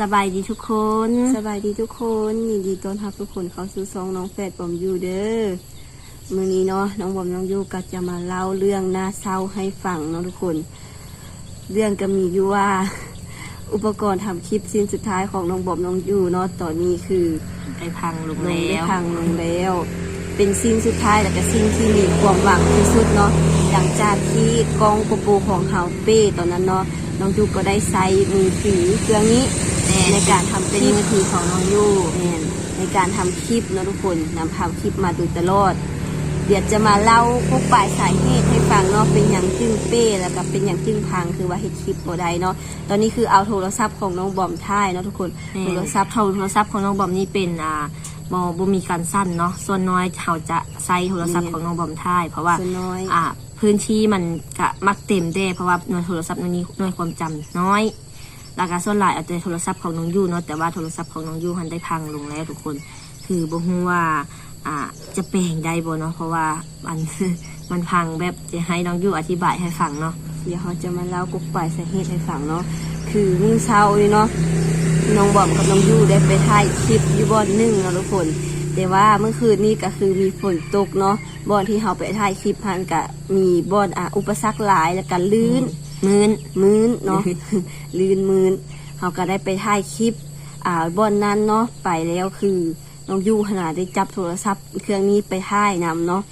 สบายดีทุกคน สบายดีทุกคนยินดีต้อนรับทุกคนเข้าสู่ซองน้องแฟดบอมยูเด้อมื้อนี้เนาะน้องบอมน้องยูก็จะมาเล่าเรื่องน่าเศร้าให้ฟังเนาะทุกคน เรื่องก็มีอยู่ว่า อุปกรณ์ทำคลิปสิ้นสุดท้ายของน้องบอมน้องยูเนาะตอนนี้คือได้พังลงลงแล้ได้วพังลงแล้ว เป็นสิ่งสุดท้ายและก็สิ่งที่มีความหวังที่สุดเนาะหลังจากที่กล้องโปโปของเฮาเป้ตอนนั้นเนาะ น้องยูก็ได้ใช้มือถือเครื่องนี้แน่ในการทำเป็นเป็นมืมืออถืถืออของน้องยูแม่นในการทำคลิปเนาะทุกคนนำทำคลิปมาโดยตลอด เดี๋ยวจะมาเล่าพวกปลายสาเหตุให้ฟังเนาะเป็นอย่างจึงเป้แล้วก็เป็นอย่างจึงพังคือว่าเฮ็ดคลิปบ่ได้เนาะตอนนี้คือเอาโทรศัพท์ของน้องบอมถ่ายเนาะทุกคนโทโทรรศัศัพพท์ท์โทรศัพท์ของน้องบอมนี่เป็นอ่าบบ่มีการสั้นเนาะส่วนน้อยเขาจะใช้โทรศัพท์ของน้องบอมท่ายเพราะว่าส่วนน้อยอ่า พื้นที่มันกะมักเต็มเด้เพราะว่าหน่วยโทรศัพท์มันมีหน่วยความจำน้อยแล้วก็ส่วนหลายเอาแต่โทรศัพท์ของน้องยูเนาะแต่ว่าโทรศัพท์ของน้องยูมันได้พังลงแล้วทุกคน คือบ่ฮู้ว่าอ่าจะแปลงได้บ่เนาะเพราะว่ามันมันพังแบบจะให้น้องยูอธิบายให้ฟังเนาะเดี๋ยวเขาจะมาเล่ากุ๊กปลายสาเหตุให้ฟังเนาะคือมื้อเช้านี่เนาะน้องบอมกับน้องยูได้ไปถ่ายคลิปอยู่บ่อนหนึงเนาะทุกคน แต่ว่าเมื่อคืนนี้ก็คือมีฝนตกเนาะบ่อนที่เขาไปถ่ายคลิปพันก็มีบ่อนอะอุปสรรคหลายแล้วก็ลื่นมื้นมื้นเนาะลื่นมื้นเขาก็ได้ไปถ่ายคลิปอ่าบอนนั้นเนาะไปแล้วคือน้องยูขนาดได้จับโทรศัพท์เครื่องนี้ไปถ่ายนำเนาะ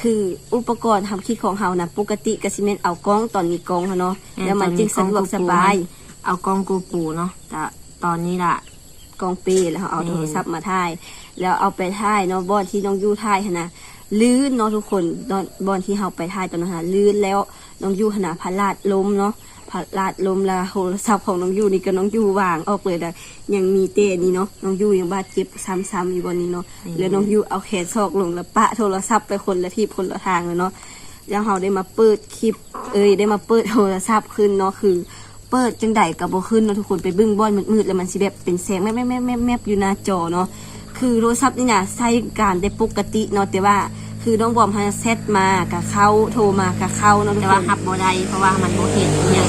คืออุปกรณ์ทำคลิปของเขานะปกติกสิเมนเอากล้องตอนมีกล้องหั้นเนาะแล้วมันจึงสะดวกสบาย เอากล้องกูปูเนาะแต่ตอนนี้ล่ะ กล้องเป้แล้วเขาเอาอืมโทรศัพท์มาถ่าย แล้วเอาไปถ่ายเนาะบอนที่น้องยูถ่ายหั้นนะลื่นเนาะทุกคนตอนบอนที่เขาไปถ่ายตอนนั้นนะลื่นแล้วน้องยูขนาดพลาดล้มเนาะพลาดล้มแล้วโทรศัพท์ของน้องยูนี่ก็น้องยูวางออกเลยแต่ยังมีเตะนี่เนาะน้องยูยังบาดเจ็บซ้ำๆอยู่บนนี้เนาะอืมแล้วน้องยูเอาแขนซอกลงแล้วปะโทรศัพท์ไปคนละที่คนละทางเลยเนาะแล้วเราได้มาเปิดคลิป เอ้ยได้มาเปิดโทรศัพท์ขึ้นเนาะคือ เปิดจังไดกับบขึ้นเนาะทุกคนไปบึ้งบอนมืดๆแล้วมันสิแบบเป็นแสงแม่แม่แม่แม่อยู่หน้าจอเนาะคือโทรศัพท์นี่นะใช้การได้ปกติเนาะแต่ว่าคือน้องบอมฮะเซตมากับเขาโทรมากับเขาเนาะแต่ว่าขับบ่ได้เพราะว่ามันบ่เห็นอหย่าง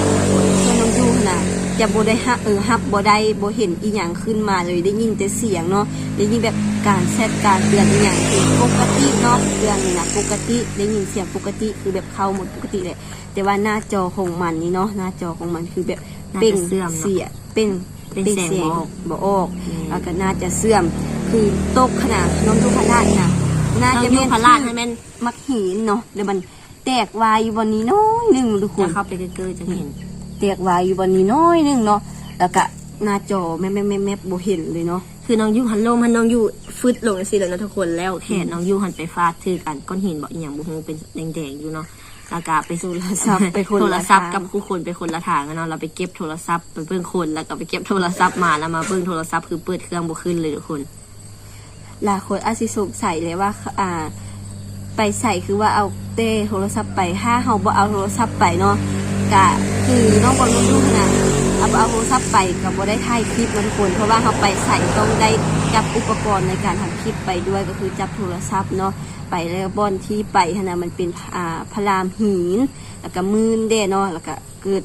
ส่วนน้องยูนะ จะบ่ได้ฮับเออฮับบ่ได้บ่เห็นอีหยังขึ้นมาเลยได้ยินแต่เสียงเนาะได้ยินแบบการเซตการเตือนอีหยังคือปกติเนาะเตือนนี่นะปกติได้ยินเสียงปกติคือแบบเข้าหมดปกติเลยแต่ว่าหน้าจอของมันนี่เนาะหน้าจอของมันคือแบบน่าเป่งจะเสื่อมเสีเนาะยเป็นเป็นแสงบ่ออกบ่ออกอืมแล้วก็น่าจะเสื่อมคือตกขนาดน้องดูพลาดนะน่าน้องจะยูพลาดให้แม่นมักหินเนาะเดี๋ยวมันแตกวายอยู่บนนี้น้อยหนึ่งทุกคจะนเข้าไปเกยๆจะเห็น แตกวายอยู่บนนี้น้อยหนึ่งเนาะแล้วก็หน้าจอแม่แม่แม่แม่บ่เห็นเลยเนาะคือน้องยูหันลงมันน้องยูฟึดลงสิเลยนะทุกคนแล้วแขนน้องยูหันไปฟาดถือกันก้อนหินบอกอีหยังบ่ฮู้เป็นแดงๆอยู่เนาะแล้วก็ไปโทรศัพท์ไปคนโทละรศัพท์ทางกับคู่คนไปคนละทางอะเนาะเราไปเก็บโทรศัพท์ไปเบิ่งคนแล้วก็ไปเก็บโทรศัพท์มาแล้วมาเบิ่งโทรศัพท์คือเปิดเครื่องบ่ขึ้นเลยทุกคนหลายคนอาจสิสงสัยเลยว่าอ่า ไปใส่คือว่าเอาเต้โทรศัพท์ไปถ้าเฮาบ่เอาโทรศัพท์ไปเนาะ กะคือน้องบอลรู้ขนาดเอาเอาโทรศัพท์ไปกับบ่ได้ถ่ายคลิปมาทุกคนเพราะว่าเขาไปใส่ต้องได้จับอุปกรณ์ในการทำคลิปไปด้วยก็คือจับโทรศัพท์เนาะไปแล้วบอนที่ไปขนาดมันเป็นอ่าพลามหิน แล้วก็มืนเด้เนาะแล้วก็เกิด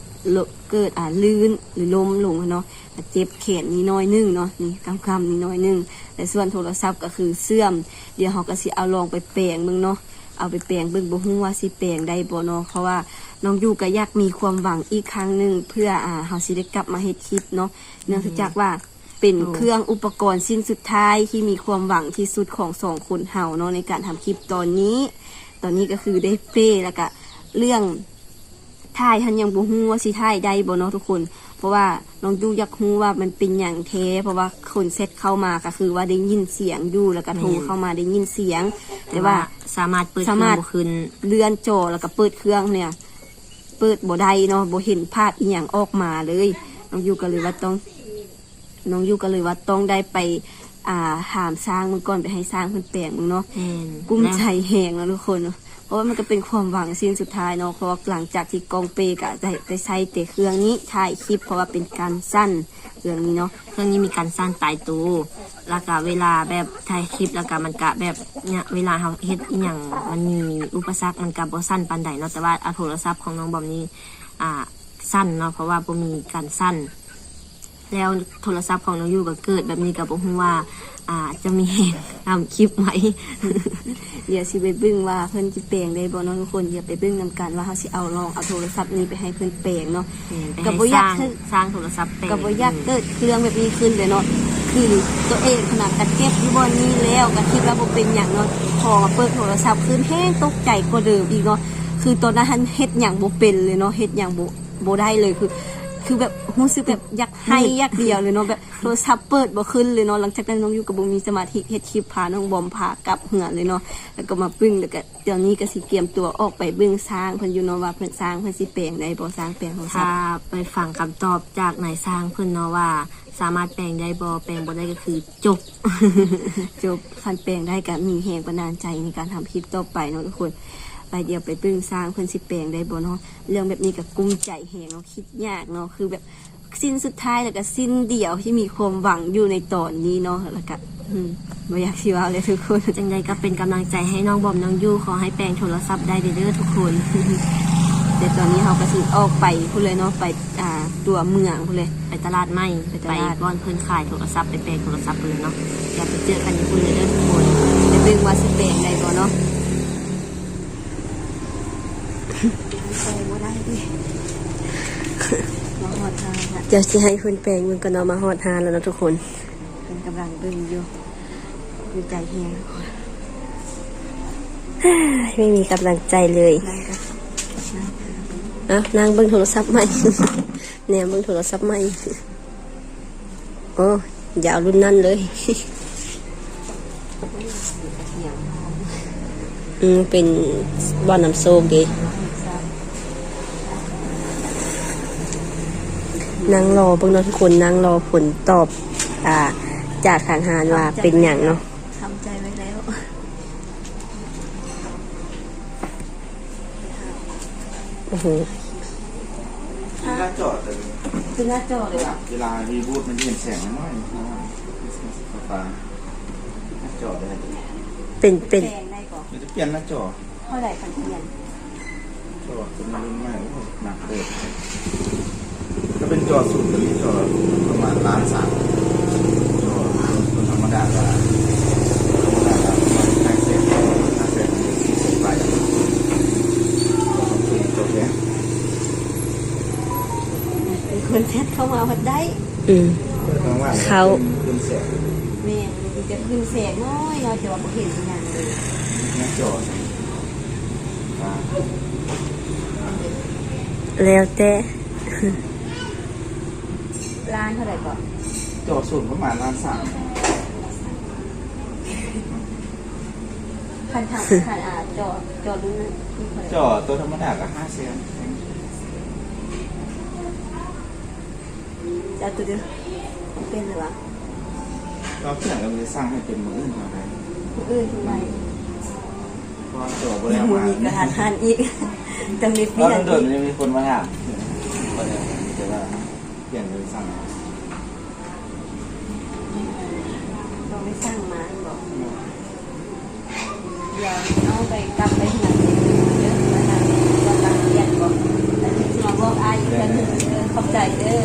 เกิดอ่าลื่นหรือล้มลงเนาะเจ็บแขนนิดหน้อยหนึงเนาะนี่กำคำนิดหน้อยหนึงแต่ส่วนโทรศัพท์ก็คือเสื่อม เดี๋ยวเขาก็สิเอาลองไปแปลงเบิ่งเนาะ เอาไปแปลงเบิ่งบ่ฮู้ว่าสิแปลงได้บ่เนาะเพราะว่าน้องยูก็อยากมีความหวังอีกครั้งหนึ่งเพื่ออ่าเฮาสิได้กลับมาเฮ็ดคลิปเนาะเนื่องจากว่าเป็นเครื่องอุปกรณ์สิ้นสุดท้ายที่มีความหวังที่สุดของสองคนเฮาเนาะในการทำคลิปตอนนี้ ตอนนี้ก็คือได้เป้แล้วก็เรื่องถ่ายทันยังบ่ฮู้ว่าสิถ่ายได้บ่เนาะทุกคน ราะว่าน้องยูอยากฮู้ว่ามันเป็นอย่างแท้เพราะว่าคนเซตเข้ามาก็คือว่าได้ยินเสียงอยู่แล้วก็โทรเข้ามาได้ยินเสียง แต่ว่าสามารถเปิดเคสารื่อมารถงบ่ขึ้นเลื่อนจอแล้วก็เปิดเครื่องเนี่ย เปิดบ่ได้เนาะบ่เห็นภาพอีหยังออกมาเลย น้องยูก็เลยว่าต้อง น้องยูก็เลยว่าต้องได้ไปอ่าหามสร้างมันก่อนไปให้สร้างมันแปลงมึงเนาะแม่นกุ้มใจแหงแล้วทุกคนเนอะ เพราะว่ามันก็เป็นความหวังสิ้นสุดท้ายเนาะเพราะว่าหลังจากที่กองเปกะได้ได้ใช้แต่เครื่องนี้ถ่ายคลิปเพราะว่าเป็นการสั้นเครื่องนี้เนาะเครื่องนี้มีการสร้างตายตัวแล้วก็เวลาแบบถ่ายคลิปแล้วก็มันกะแบบเนี่ยเวลาเราเฮ็ดอหย่างมันมีอุปสรรคมันกะบ่สั้นปานใดเนาะแต่ว่าเอาโทรศัพท์ของน้องบอมนี่อ่าสั้นเนาะเพราะว่าบ่มีการสั้น แล้วโทรศัพท์ของน้องยูก็เกิดแบบนี้กับบอกว่าอ่าจะมีเหตุทำคลิปไหมเดี๋ยวสิไปเบิ่งว่าเพิ่นสิแปลงได้บ่เนาะทุกคนอย่าไปเบิ่งนํกันว่าเฮาสิเอาลองเอาโทรศัพท์นี้ไปให้เพิ่นแปลงเนาะก็ก็บ่บ่อยากกอายสร้างสร้างโทรศัพท์เป็นก็บ่อยากเกิดเครื่องแบบนี้ขึ้นเลยเนาะคือตัวเองขนาดกัดเก็บอยู่บ่นี้แล้วก็คิดว่าบ่เป็นหยังเนาะพอมาเปิดโทรศัพท์ขึ้นแฮงตกใจกว่าเดิมอีกเนาะคือตอนนั้นเฮ็ดหยังบ่เป็นเลยเนาะเฮ็ดหยังบ่บ่ได้เลยคือ คือแบบรู้สึกแบบอยากให้อยากเดียวเลยเนาะแบบโทรศัพท์เปิดบ่ขึ้นเลยเนาะหลังจากนั้นน้องอยู่กับบ่มีสมาธิเฮ็ดคลิปพาน้องบอมพากลับเหือนเลยเนาะแล้วก็มาปึ้งแล้วก็เดี๋ยวนี้ก็สิเตรียมตัวออกไปเบิ่งสร้างเพิ่นอยู่เนาะว่าเพิ่นสร้างเพิ่นสิแปลงได้บ่สร้างแปลงโทรศัพถ้าท์ไปฟังคำตอบจากนายสร้างเพื่อนเนาะว่า สามารถแปลงได้บอแปลงบ่ได้ก็คือจบ จบคันแปลงได้ก็มีแรงบันดาลใจในการทำคลิปต่อไปเนาะทุกคน ไปเดียวไปปึ้งสร้างเพิ่นสิแปลงได้บ่เนาะเรื่องแบบนี้ก็กุ้มใจแหงเนาะคิดยากเนาะคือแบบสิ้นสุดท้ายแล้วก็สิ้นเดียวที่มีความหวังอยู่ในตอนนี้เนาะแล้วก็อืมบ่อยากสิว่าเลยทุกคน จังใดก็เป็นกำลังใจให้น้องบอมน้องยูขอให้แปลงโทรศัพท์ได้เด้อทุกคนแต่ตอนนี้เราก็สิออกไปพูดเลยเนาะไปอ่าตัวเมืองพูดเลยไปตลาดใหม่ไปตลาดก้อนเพื่อนขายโทรศัพท์ไปแปลงโทรศัพท์เพื่นเนาะอย่าไปเจอกันอยู่คุณเด้อทุกคนไปเบิ่งว่าสิแปลงได้บ่เนาะ แปลงบ่ได้ดิมาหอดทางค่ะเดี๋ยวจะให้คุณแปลงมันก็นอมาฮอดฮานแล้วนะทุกคนเป็นกำลังเบิ่งอยู่ดีใจแฮงไม่มีกำลังใจเลยนั่นก็อะนางเบิ่งโทรศัพท์ใหม่แนวเบิ่งโทรศัพท์ใหม่โอ้อย่าเอารุ่นนั้นเลย อืมเป็นบอนน้ำโซกดี นางรอเบิ่งเนาะทุกคนนางรอผลตอบอ่าจากทางหารว่าเป็นอย่างเนาะทำใจไว้แล้วโอ้โหหน้าจอแต่คือหน้าจอเลยเหรอเวลารีบูทมันเห็นแสงน้อยๆฟ้าหน้าจอได้เป็นเป็นแปลงได้ก่อนมันจะเปลี่ยนหน้าจอเท่าไหร่คันเทียนจอเป็นรุ่นใหม่โอ้โหหนักเล เป็นจอสูงตัวนี้จอประมาณล้านสามจอคนธรรมดาก็ธรรมดาประมาณห้าเซนห้าเซนสี่เซนไปจอของคุณจอแค่เป็นคนแชทเข้ามาพัดได้อืมเขาแม่จะขึ้นแสงน้อยเราจะว่าเห็นอย่างเลยจอแล้วแต่ ร้านเท่าไหร่ก่อนจอสูงประมาณล้านสามคันทางคันอ่าจอจอรุ่นนั้นนี่เท่าไหร่จอตัวธรรมดาก็ห้าเซนจะเอาตัวเดียวเป็นหรือวะเราเพื่อนก็เลยสร้างให้เป็นมืออื่นเอาไปคนอื่นทำไมเพราะว่าตัวบริยังวารมีกระทานทานอีกต้องมีเปลี่เรายนโดอีนกจะมีคนมาถาม ดี๋ยวเอาไปกลับไปที่ไหนเยอะมาทางตอนหลังเรียนบอกแต่ที่มาบอกอายุกันเออขอบใจเด้อ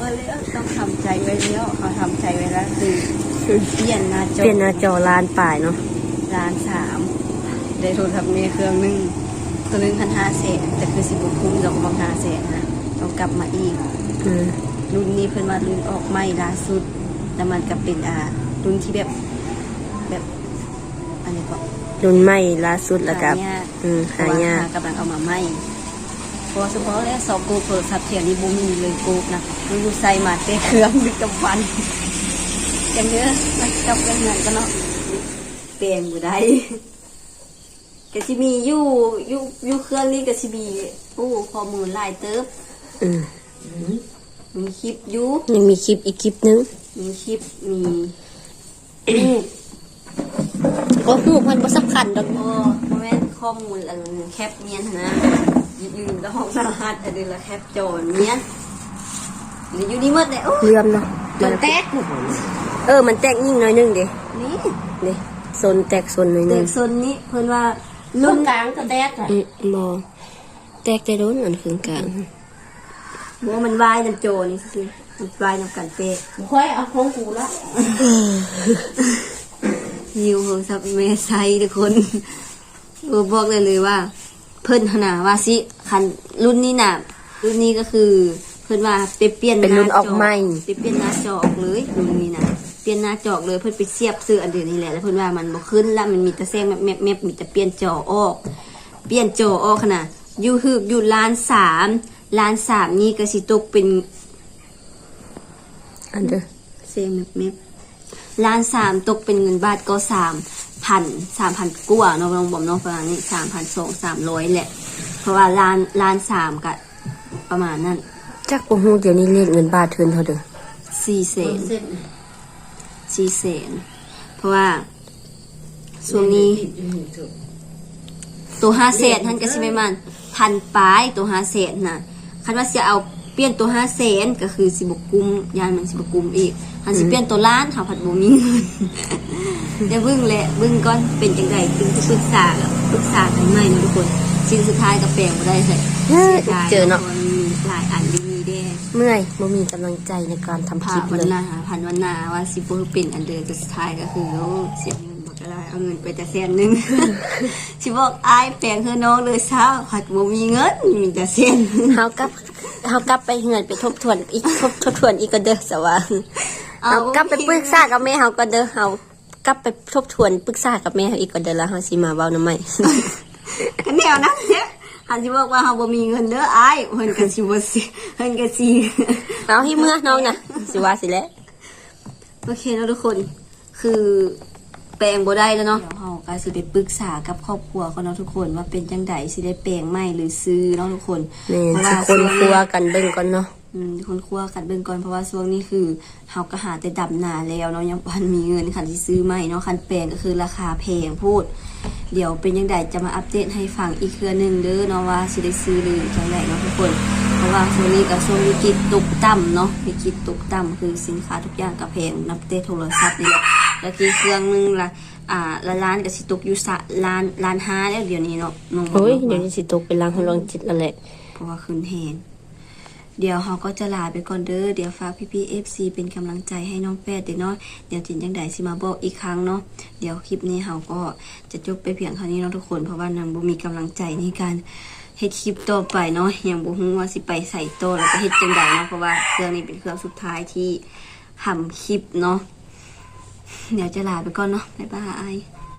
ว่าแล้วต้องทำใจไว้แล้วเขาทำใจไว้แล้วคือเปลี่ยนหน้าจอเปลี่ยนหน้าจอลานป่ายเนาะร้านสามได้โทรศัพท์เมเครื่องหนึงตัวหนึงพันห้าเศษแต่คือสิบคุ้มดอกบางห้าเศษนะต้องกลับมาอีกอืมรุ่นนี้เพิ่นว่ารุ่นออกใหม่ล่าสุดแต่มันก็เป็นอ่ารุ่นที่แบบแบบอั นนี้ก็รุ่นใหม่ล่าสุดแล้วกับหายากอืมหายากกำลังเอามาใหม่เพอเฉพาะแล้วสองกูโทรศัพท์เทียนี้บ่มีเลยกูนะมันอยู่ใส่มาเตะเครื่องดึกกับวันอย่างเนี้ยมันจับกันเหมือนกันเนาะเปลี่ยนบ่ได้ก็สิมีอยู่อยู่อยู่เครื่องนี้ก็สิมีโอ้ข้อมูลหลายเติบอืมมีคลิปอยู่ยังมีคลิปอีกคลิปนึงมีคลิปมี รูปโอ้โหมันบ่สำคัญดอกโอ้เพราะแม่นข้อมูลอันแคปเนียนหั้นนะยืนแล้วห้องสหัสอันนี้ละแคปโจรเนียนหรืออยู่นี่หมดเลยโอ้เลื่อมเนาะจนแตกหมดเออมันแตกยิ่งหน้อยหนึงเด้นี่นี่โซนแตกโซนหน้อยหเด็นึงกโซนนี้เพิ่นว่ารุ่รุ่นนกลางก็แดกอะอืมบ่แตกแต่โดนอันคืนกลางบอกว่ามันวายน้ำโจนี่คือมันวายน้ำกันเป๊ะค่อยเอาของกูละ ยิวโทรศัพท์เมไซทุกคนเออบอกเลยเลยว่า เพิ่นขนาว่าสิคันรุ่นนี้น่ะรุ่นนี้ก็คือ เพิ่นว่าไปเปลี่ยนเป็นรุ่นออกใหม่ไปเปลี่ยนหน้าจอออกเลยรุ่นนี้นะเปลี่ยนหน้าจอเลยเพิ่นไปเสียบซื้ออันเดียวนี่แหละแล้วเพิ่นว่ามันบ่ขึ้นแล้วมันมีแต่แซงแมบแมบมีแต่เปลี่ยนจอออก เปลี่ยนจอออกขนาดอยู่ฮึกอยู่ล้านสามล้านสามนี่ก็สิตกเป็นอันเด้อเซมเม็ด ล้านสามตกเป็นเงินบาทก็สามพันสามพันกว่าเนาะลองบอกน้องประมาณนี้สามพันสองสามร้อยแหละ เพราะว่าล้านล้านสามกับประมาณนั้นจักบ่ฮู้เดี๋ยวนี้เลขเงินบาทเทินเท่าเด้อสี่แสนสี่แสนเพราะว่าช่วงนี้ ตัวห้าแสนท่านก็สิไม่มันพันปลายตัวห้าแสนน่ะคันว่าจะเอา เปลี่ยนตัวห้าแสนก็คือสิบกุมยานมันสิบกุมอีกคันสิเปลี่ยนตัวล้านหาผัดบ่มีเงินเดี๋ยวเบึ้งแหละเบึ้งก่อนเป็นจังไดถึงจะปรึกษากับปรึกษากันใหม่นะทุกคนสิ่งสุดท้ายก็แปลงบ่ได้ใส่เฮ้ยสียดยเจอเนาะพรมัมีหลายอันดีมีแด้เมื่อยบ่มีกำลังใจในการทำคผ่าลิปวันเลยหน้าพันวันหน้าว่าสิบ่เป็นอันเดิมแต่สุดท้ายก็คือโอ้เสียเงินบ่ก็ได้เอาเงินไปแต่แสนหนึงสิบอกอายแปลงคือน้องเลยเช้าผัดบ่มีเงินมีแต่แสนเฮากลับ เฮากลับไปเฮือนไปทบทวนอีกทบทบทวนอีกก็เด้อสว่าเฮากลับไปปรึกษากับแม่เฮาก็เด้อเฮากลับไปทบทวนปรึกษากับแม่เฮาอีกก็เด้อแล้วเฮาสิมาเว้านำใหม่ก็แนวนั้นเนี่ยหันสิบอกว่าเฮาบ่มีเงินเด้ออายเพิ่นก็สิบ่สิเพิ่นก็สิเอาให้เมื่อน้องนะสิว่าสิแหล้วโอเคเนาะทุกคนคือ แปลงบ่ได้แล้วเนาะเดี๋ยวเฮาก็สิไปปรึกษากับครอบครัวเขาเนาะทุกคนว่าเป็นจังไดสิได้แปลงใหม่หรือซื้อเนาะทุกคนแม่เพราะสิว่าคนครัวกันเบิ่งก่อนเนาะอืมคนครัวกันเบิ่งก่อนเพราะว่าช่วงนี้คือเฮาก็หาแต่ดับหนาแล้วเนาะยังพันมีเงินคันที่ซื้อใหม่เนาะคันแปลงก็คือราคาแพงพูด เดี๋ยวเป็นยังไงจะมาอัปเดตให้ฟังอีกเครือหนึงเด้อเนาะว่าสิได้ซื้อหรือจังไดเนาะทุกคนเพราะว่าช่วงนี้กับช่วงวิกฤตตกต่ำเนาะวิกฤตตกต่ำคือสินค้าทุกอย่างก็แพงนับเตโทรศัพท์นี่แหละ แล้วกี่เครื่องหนึงละอ่าละล้านก็สิตกอยู่สะล้านล้านห้าแล้วเดี๋ยวนี้เนาะน้องบอกโอ้ยเนาะเดี๋ยวนี้สิตกเป็นล้างของลองจิตแล้วแหละเพราะว่าคืนเห็นเดี๋ยวเขาก็จะลาไปก่อนเด้อ เดี๋ยวฝากพี่พี่เอฟซีเป็นกำลังใจให้น้องแปดเดี๋ยวเนาะเดี๋ยวจินจังไดสิมาบอกอีกครั้งเนาะ เดี๋ยวคลิปนี้เขาก็จะจบไปเพียงเท่านี้เนาะทุกคน เพราะว่านางบ่มีกำลังใจในการเฮ็ดคลิปต่อไปเนาะ ยังบ่ฮู้ว่าสิไปใส่โตะแล้วก็เฮ็ดจังไดเนาะ เพราะว่าเครื่องนี้เป็นเครื่องสุดท้ายที่ทำคลิปเนาะ เดี๋ยวจะลาไปก่อนเนาะบ๊ายบาย